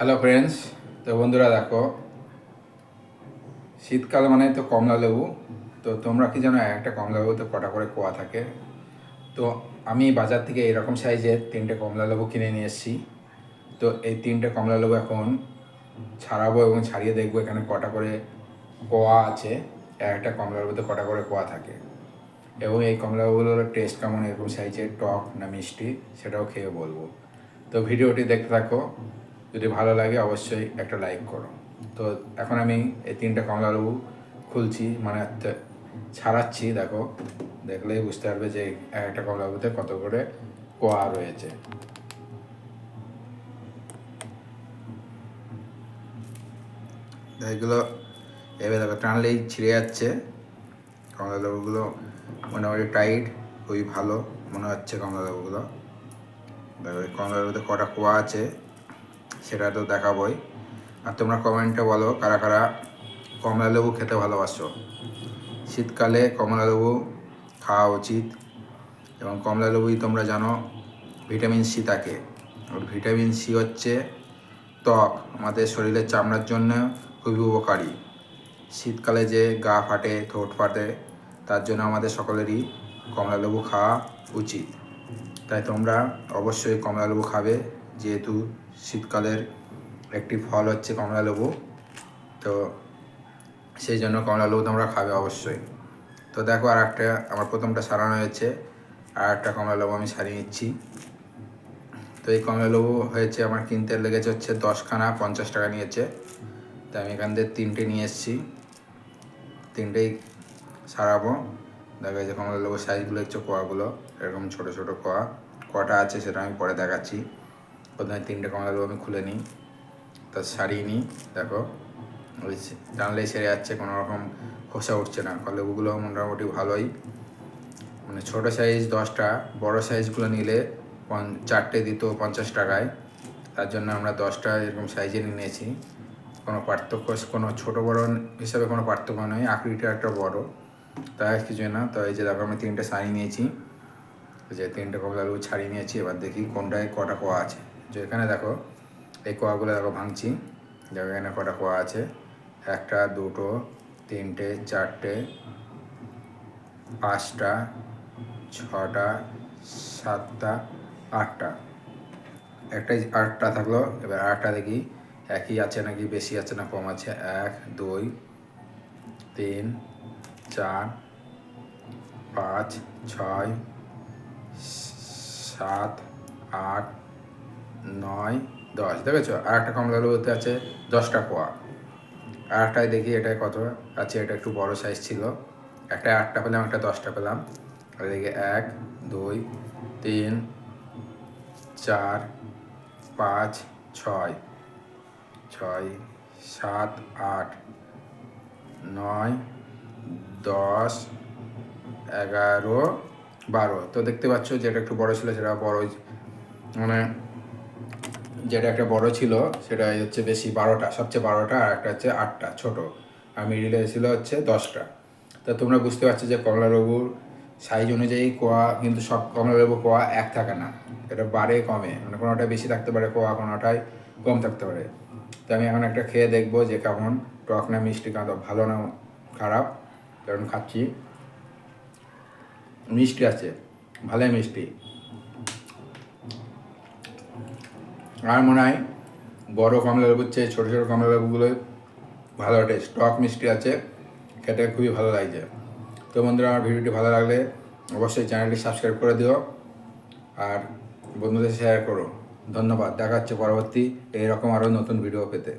Hello friends তো বন্ধুরা, দেখো, শীতকাল মানে তো কমলা লেবু। তো তোমরা কি জানো, একটা কমলা লেবুতে কটা করে কোয়া থাকে? তো আমি বাজার থেকে এরকম সাইজের তিনটে কমলা লেবু কিনে নিয়ে এসেছি। তো এই তিনটে কমলা লেবু এখন ছাড়াবো এবং ছাড়িয়ে দেখব এখানে কটা করে কোয়া আছে। এক একটা কমলা লেবুতে কটা করে কোয়া থাকে। এবং এই কমলা লেবুগুলোর টেস্ট কেমন? এরকম সাইজের টক না মিষ্টি, সেটাও খেয়ে বলব। তো ভিডিওটি দেখতে থাকো। যদি ভালো লাগে অবশ্যই একটা লাইক করো। তো এখন আমি এই তিনটা কমলা লেবু খুলছি মানে ছাড়াচ্ছি, দেখো। দেখলেই বুঝতে পারবে যে এক একটা কমলা লেবুতে কত করে কোয়া রয়েছে। এগুলো এবার দেখো, টানলেই ছিঁড়ে যাচ্ছে। কমলা লেবুগুলো মোটামুটি টাইট খুবই ভালো মনে হচ্ছে কমলা লেবুগুলো। দেখো এই কমলা লেবুতে কটা কোয়া আছে। সেটা তো দেখাবই। আর তোমরা কমেন্টে বলো, কারা কারা কমলা লেবু খেতে ভালোবাসো? শীতকালে কমলা লেবু খাওয়া উচিত এবং কমলা লেবুই তোমরা জানো ভিটামিন সি থাকে। আর ভিটামিন সি হচ্ছে ত্বক, আমাদের শরীরের চামড়ার জন্য খুবই উপকারী। শীতকালে যে গা ফাটে, ঠোঁট ফাটে, তার জন্য আমাদের সকলেরই কমলা লেবু খাওয়া উচিত। তাই তোমরা অবশ্যই কমলা লেবু খাবে। যেহেতু শীতকালের একটি ফল হচ্ছে কমলা লেবু তো সেই জন্য কমলা লেবু তোমরা খাবে অবশ্যই। তো দেখো আর একটা আমার প্রথমটা সারানো হয়েছে আর একটা কমলা লেবু আমি সারিয়ে নিচ্ছি। তো এই কমলা লেবু হয়েছে, আমার কিনতে লেগেছে হচ্ছে দশখানা পঞ্চাশ টাকা নিয়েছে। তো আমি এখান থেকে তিনটে নিয়ে এসেছি। তিনটেই সারাবো। দেখা যাচ্ছে কমলা লেবুর সাইজগুলো হচ্ছে কোয়াগুলো, এরকম ছোট ছোট কোয়া, কটা আছে সেটা আমি পরে দেখাচ্ছি। প্রথমে তিনটে কমলা লেবু আমি খুলে নিই, তা সারিয়ে নিই, দেখো। ওই টানলেই সেরে যাচ্ছে, কোনো রকম খোসা উঠছে না। লেবুগুলো মোটামুটি ভালোই। মানে ছোটো সাইজ দশটা, বড় সাইজগুলো নিলে চারটে দিত পঞ্চাশ টাকায়। তার জন্য আমরা দশটা এরকম সাইজে নিয়েছি। কোনো পার্থক্য কোনো ছোটো বড় হিসাবে কোনো পার্থক্য নেই, আকৃতিটা একটা বড়। তাই কিছু না, তো এই যে দেখো আমি তিনটে শাড়ি নিয়েছি। যে তিনটে কমলা আলু ছাড়িয়ে নিয়েছি, এবার দেখি কোনটায় কটা কোয়া আছে। যে এখানে দেখো, এই কোয়াগুলো দেখো ভাঙছি। দেখো এখানে কটা কোয়া আছে। একটা, দুটো, তিনটে, চারটে, পাঁচটা, ছটা, সাতটা, আটটা। একটাই আটটা থাকল, এবার আটটা দেখি, একই আছে নাকি, বেশি আছে না কম আছে? এক, দুই, তিন, চার, পাঁচ, ছয়, সাত, আট নয়, দশ। দেখেছ? আর একটা কমলা লেবুতে আছে দশটা কোয়া আর একটাই দেখি এটাই কত? আছে এটা একটু বড় সাইজ ছিল। একটা আটটা পেলাম, একটা দশটা পেলাম। আর এদিকে এক, দুই, তিন, চার, পাঁচ, ছয়। ছয়, সাত, আট, নয়, দশ, এগারো, বারো। তো দেখতে পাচ্ছ যেটা একটু বড় ছিল, সেটা বড় মানে যেটা একটা বড় ছিল সেটা হচ্ছে বেশি বারোটা, সবচেয়ে বারোটা, আর একটা হচ্ছে আটটা, ছোট। আর মিডিলে ছিল হচ্ছে দশটা। তা তোমরা বুঝতে পারছ যে কমলা লেবুর সাইজ অনুযায়ী কোয়া, কিন্তু সব কমলা লেবু কোয়া এক থাকে না। এটা বাড়ে কমে মানে কোনোটা বেশি থাকতে পারে, কোয়া কোনোটাই কম থাকতে পারে। তো আমি এখন একটা খেয়ে দেখব যে কেমন, টক না মিষ্টি কাঁদা, ভালো না খারাপ, কারণ খাচ্ছি। মিষ্টি আছে, ভালোই মিষ্টি। আর মনে হয় বড়ো কমলা লেবুর চেয়ে ছোটো ছোটো কমলা লেবুগুলোই ভালো টেস্ট টক মিষ্টি আছে, খেতে খুবই ভালো লাগছে। তো বন্ধুরা, আমার ভিডিওটি ভালো লাগলে অবশ্যই চ্যানেলটি সাবস্ক্রাইব করে দিও আর বন্ধুদের শেয়ার করো। ধন্যবাদ, দেখা হচ্ছে পরবর্তী এইরকম আরও নতুন ভিডিও পেতে।